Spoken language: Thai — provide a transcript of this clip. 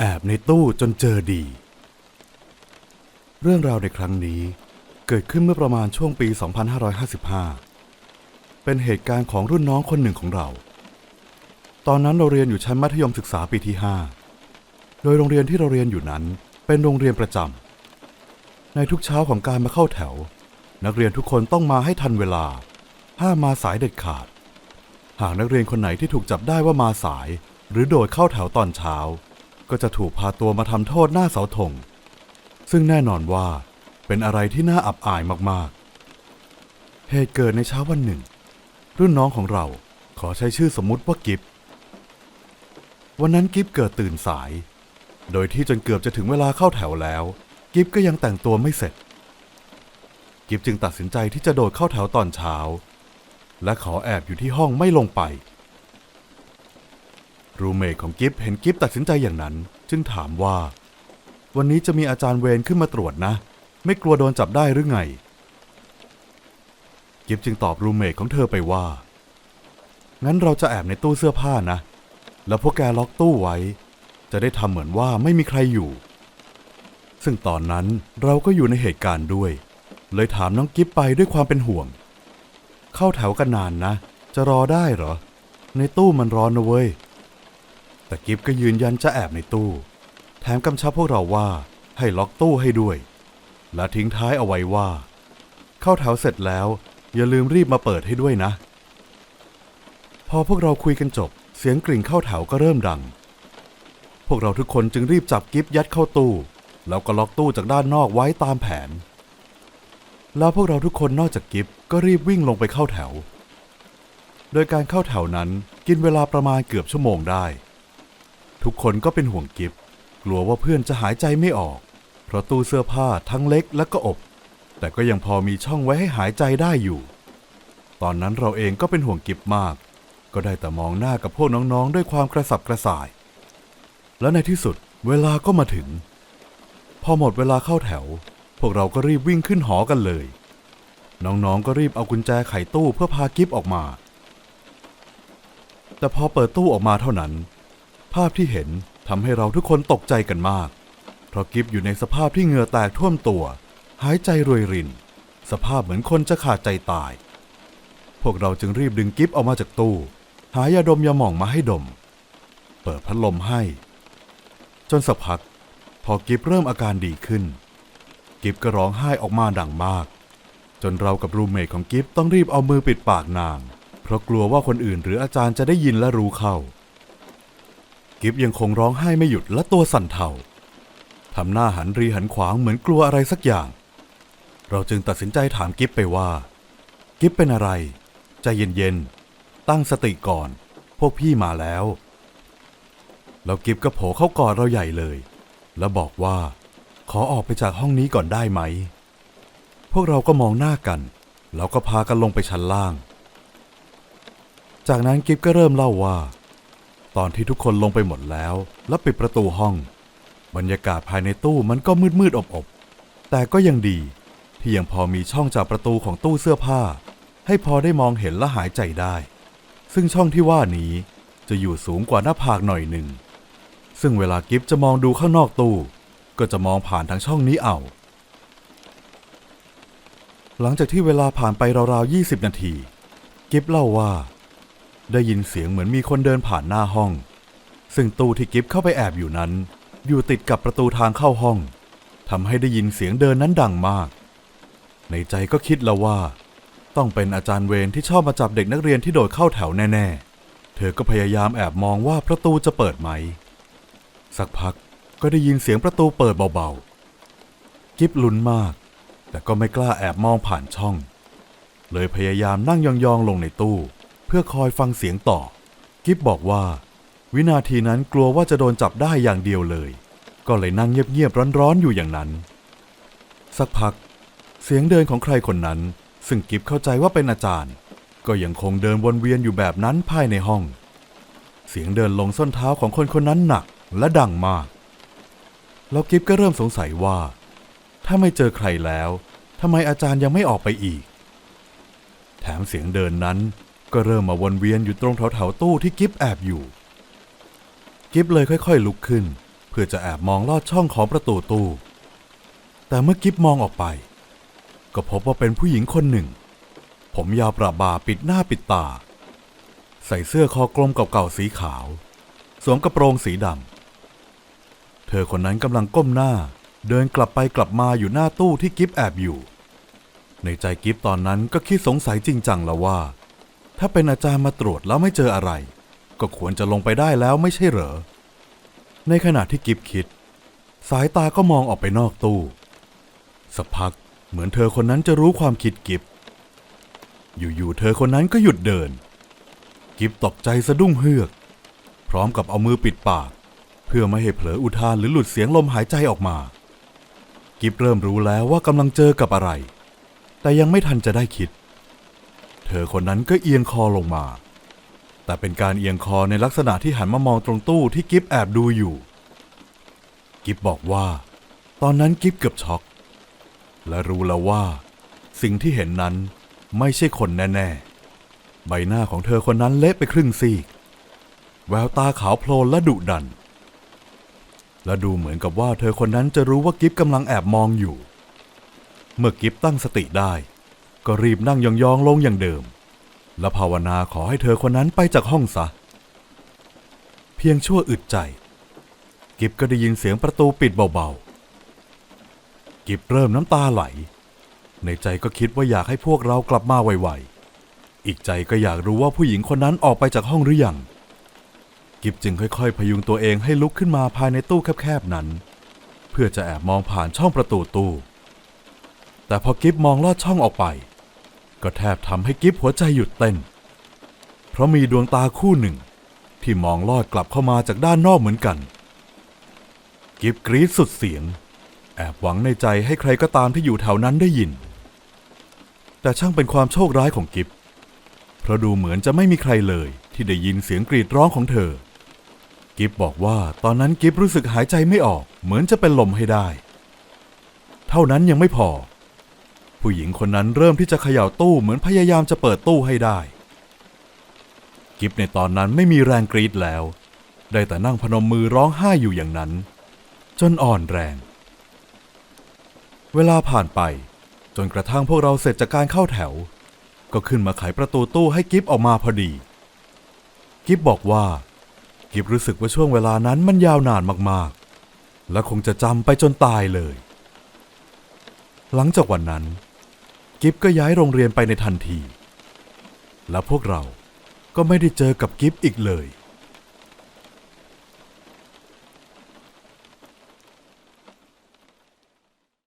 แอบในตู้จนเจอดี เรื่องราวในครั้งนี้เกิดขึ้นเมื่อประมาณช่วงปี 2555 เป็นเหตุการณ์ของรุ่นน้องคนหนึ่งของเรา ตอนนั้นเราเรียนอยู่ชั้นมัธยมศึกษาปีที่ 5 โดยโรงเรียนที่เราเรียนอยู่นั้นเป็นโรงเรียนประจำ ในทุกเช้าของการมาเข้าแถว นักเรียนทุกคนต้องมาให้ทันเวลา ห้ามมาสายเด็ดขาด หากนักเรียนคนไหนที่ถูกจับได้ว่ามาสาย หรือโดดเข้าแถวตอนเช้า ก็จะถูกพาตัวมาทำโทษหน้าเสาธง ซึ่งแน่นอนว่าเป็นอะไรที่น่าอับอายมากๆ เหตุเกิดในเช้าวันหนึ่ง รุ่นน้องของเราขอใช้ชื่อสมมุติว่ากิฟวันนั้นกิฟเกิดตื่นสาย โดยที่จนเกือบจะถึงเวลาเข้าแถวแล้ว กิฟก็ยังแต่งตัวไม่เสร็จ กิฟจึงตัดสินใจที่จะโดดเข้าแถวตอนเช้า และขอแอบอยู่ที่ห้องไม่ลงไป รูเมทของกิฟเห็นกิฟตัดสินใจอย่างนั้น จึงถามว่า วันนี้จะมีอาจารย์เวรขึ้นมาตรวจนะ ไม่กลัวโดนจับได้หรือไง กิฟจึงตอบรูเมทของเธอไปว่า งั้นเราจะแอบในตู้เสื้อผ้านะ แล้วพวกแกล็อกตู้ไว้ จะได้ทำเหมือนว่าไม่มีใครอยู่ ซึ่งตอนนั้นเราก็อยู่ในเหตุการณ์ด้วย เลยถามน้องกิฟไปด้วยความเป็นห่วง เข้าแถวกันนานนะ จะรอได้เหรอ ในตู้มันร้อนนะเว้ย แต่กิฟก็ยืนยันจะแอบในตู้ แถมกำชับพวกเราว่าให้ล็อกตู้ให้ด้วย และทิ้งท้ายเอาไว้ว่า เข้าแถวเสร็จแล้ว อย่าลืมรีบมาเปิดให้ด้วยนะ พอพวกเราคุยกันจบ เสียงกริ่งเข้าแถวก็เริ่มดัง พวกเราทุกคนจึงรีบจับกิฟยัดเข้าตู้ แล้วก็ล็อกตู้จากด้านนอกไว้ตามแผน แล้วพวกเราทุกคนนอกจากกิฟก็รีบวิ่งลงไปเข้าแถว โดยการเข้าแถวนั้นกินเวลาประมาณเกือบชั่วโมงได้ ทุกคนก็เป็นห่วงกิฟกลัวว่าเพื่อนจะหายใจไม่ออก เพราะตู้เสื้อผ้าทั้งเล็กและก็อบ แต่ก็ยังพอมีช่องไว้ให้หายใจได้อยู่ ตอนนั้นเราเองก็เป็นห่วงกิฟมาก ก็ได้แต่มองหน้ากับพวกน้องๆ ด้วยความกระสับกระส่าย และในที่สุดเวลาก็มาถึง พอหมดเวลาเข้าแถว พวกเราก็รีบวิ่งขึ้นหอกันเลย น้องๆก็รีบเอากุญแจไขตู้เพื่อพากิฟออกมา แต่พอเปิดตู้ออกมาเท่านั้น ภาพที่เห็นทำให้เราทุกคนตกใจกันมาก เพราะกิฟอยู่ในสภาพที่เหงื่อแตกท่วมตัว หายใจรวยริน สภาพเหมือนคนจะขาดใจตาย พวกเราจึงรีบดึงกิฟออกมาจากตู้ หายาดมยาหม่องมาให้ดม เปิดพัดลมให้ จนสักพัก พอกิฟเริ่มอาการดีขึ้น กิฟก็ร้องไห้ออกมาดังมาก จนเรากับรูเมทของกิฟต้องรีบเอามือปิดปากนาง เพราะกลัวว่าคนอื่นหรืออาจารย์จะได้ยินและรู้เข้า กิฟยังคงร้องไห้ไม่หยุดและตัวสั่นเทาทำหน้าหันรีหันขวางเหมือนกลัวอะไรสักอย่าง เราจึงตัดสินใจถามกิฟไปว่า กิฟเป็นอะไร ใจเย็นๆ ตั้งสติก่อน พวกพี่มาแล้ว แล้วกิฟก็โผล่เข้ากอดเราใหญ่เลย แล้วบอกว่า ขอออกไปจากห้องนี้ก่อนได้ไหม พวกเราก็มองหน้ากันแล้วก็พากันลงไปชั้นล่าง จากนั้นกิฟก็เริ่มเล่าว่า ตอนที่ทุกคนลงไปหมดแล้ว และปิดประตูห้อง บรรยากาศภายในตู้มันก็มืดมืดอบอบๆแต่ก็ยังดี ที่ยังพอมีช่องจากประตูของตู้เสื้อผ้า ให้พอได้มองเห็นและหายใจได้ ซึ่งช่องที่ว่านี้จะอยู่สูงกว่าหน้าผากหน่อยหนึ่ง ซึ่งเวลากิฟจะมองดูข้างนอกตู้ ก็จะมองผ่านทางช่องนี้เอา หลังจากที่เวลาผ่านไปราวๆ20 นาที กิฟเล่าว่า ได้ยินเสียงเหมือนมีคนเดินผ่านหน้าห้อง ซึ่งตู้ที่กิฟเข้าไปแอบอยู่นั้น อยู่ติดกับประตูทางเข้าห้องทำให้ได้ยินเสียงเดินนั้นดังมาก ในใจก็คิดแล้วว่า ต้องเป็นอาจารย์เวรที่ชอบมาจับเด็กนักเรียนที่โดดเข้าแถวแน่ๆ เธอก็พยายามแอบมองว่าประตูจะเปิดไหม สักพักก็ได้ยินเสียงประตูเปิดเบาๆ กิฟลุ้นมาก แต่ก็ไม่กล้าแอบมองผ่านช่อง เลยพยายามนั่งยองๆลงในตู้ เพื่อคอยฟังเสียงต่อ กิฟบอกว่า วินาทีนั้นกลัวว่าจะโดนจับได้อย่างเดียวเลย ก็เลยนั่งเงียบๆร้อนๆอยู่อย่างนั้น สักพัก เสียงเดินของใครคนนั้น ซึ่งกิฟเข้าใจว่าเป็นอาจารย์ ก็ยังคงเดินวนเวียนอยู่แบบนั้นภายในห้อง เสียงเดินลงส้นเท้าของคนคนนั้นหนักและดังมาก แล้วกิฟก็เริ่มสงสัยว่า ถ้าไม่เจอใครแล้วทำไมอาจารย์ยังไม่ออกไปอีก แถมเสียงเดินนั้น ก็เริ่มมาวนเวียนอยู่ตรงแถวๆตู้ที่กิฟแอบอยู่ กิฟเลยค่อยๆลุกขึ้น เพื่อจะแอบมองลอดช่องของประตูตู้ แต่เมื่อกิฟมองออกไป ก็พบว่าเป็นผู้หญิงคนหนึ่ง ผมยาวประบาปิดหน้าปิดตา ใส่เสื้อคอกลมเก่าๆสีขาว สวมกระโปรงสีดำเธอคนนั้นกำลังก้มหน้าเดินกลับไปกลับมาอยู่หน้าตู้ที่กิฟแอบอยู่ ในใจกิฟตอนนั้นก็คิดสงสัยจริงจังแล้วว่า ถ้าเป็นอาจารย์มาตรวจแล้วไม่เจออะไร ก็ควรจะลงไปได้แล้วไม่ใช่เหรอ ในขณะที่กิฟคิด สายตาก็มองออกไปนอกตู้สักพักเหมือนเธอคนนั้นจะรู้ความคิดกิฟอยู่ๆเธอคนนั้นก็หยุดเดิน กิฟตกใจสะดุ้งเฮือก พร้อมกับเอามือปิดปาก เพื่อไม่ให้เผลออุทานหรือหลุดเสียงลมหายใจออกมา กิฟเริ่มรู้แล้วว่ากำลังเจอกับอะไร แต่ยังไม่ทันจะได้คิด เธอคนนั้นก็เอียงคอลงมา แต่เป็นการเอียงคอในลักษณะที่หันมามองตรงตู้ที่กิฟแอบดูอยู่ กิฟบอกว่า ตอนนั้นกิฟเกือบช็อก และรู้แล้วว่า สิ่งที่เห็นนั้นไม่ใช่คนแน่ๆ ใบหน้าของเธอคนนั้นเละไปครึ่งซีก แววตาขาวโพลนและดุดัน และดูเหมือนกับว่าเธอคนนั้นจะรู้ว่ากิฟกำลังแอบมองอยู่ เมื่อกิฟตั้งสติได้ ก็รีบนั่งยองๆลงอย่างเดิม และภาวนาขอให้เธอคนนั้นไปจากห้องซะ เพียงชั่วอึดใจ กิฟก็ได้ยินเสียงประตูปิดเบาๆ กิฟเริ่มน้ำตาไหล ในใจก็คิดว่าอยากให้พวกเรากลับมาไวๆ อีกใจก็อยากรู้ว่าผู้หญิงคนนั้นออกไปจากห้องหรือยัง กิฟจึงค่อยๆ พยุงตัวเองให้ลุกขึ้นมาภายในตู้แคบๆนั้น เพื่อจะแอบมองผ่านช่องประตูตู้แต่พอกิฟมองลอดช่องออกไป ก็แทบทำให้กิฟหัวใจหยุดเต้น เพราะมีดวงตาคู่หนึ่ง ที่มองลอดกลับเข้ามาจากด้านนอกเหมือนกัน กิฟกรีดสุดเสียง แอบหวังในใจให้ใครก็ตามที่อยู่แถวนั้นได้ยิน แต่ช่างเป็นความโชคร้ายของกิฟเพราะดูเหมือนจะไม่มีใครเลยที่ได้ยินเสียงกรีดร้องของเธอ กิฟบอกว่าตอนนั้นกิฟรู้สึกหายใจไม่ออกเหมือนจะเป็นลมให้ได้ เท่านั้นยังไม่พอ ผู้หญิงคนนั้นเริ่มที่จะเขย่าตู้เหมือนพยายามจะเปิดตู้ให้ได้ กิฟในตอนนั้นไม่มีแรงกรีดแล้ว ได้แต่นั่งพนมมือร้องไห้อยู่อย่างนั้น จนอ่อนแรง เวลาผ่านไป จนกระทั่งพวกเราเสร็จจากการเข้าแถว ก็ขึ้นมาไขประตูตู้ให้กิฟออกมาพอดี กิฟบอกว่า กิฟรู้สึกว่าช่วงเวลานั้นมันยาวนานมากๆ และคงจะจำไปจนตายเลย หลังจากวันนั้น กิฟก็ย้ายโรงเรียนไปในทันที และพวกเราก็ไม่ได้เจอกับกิฟอีกเลย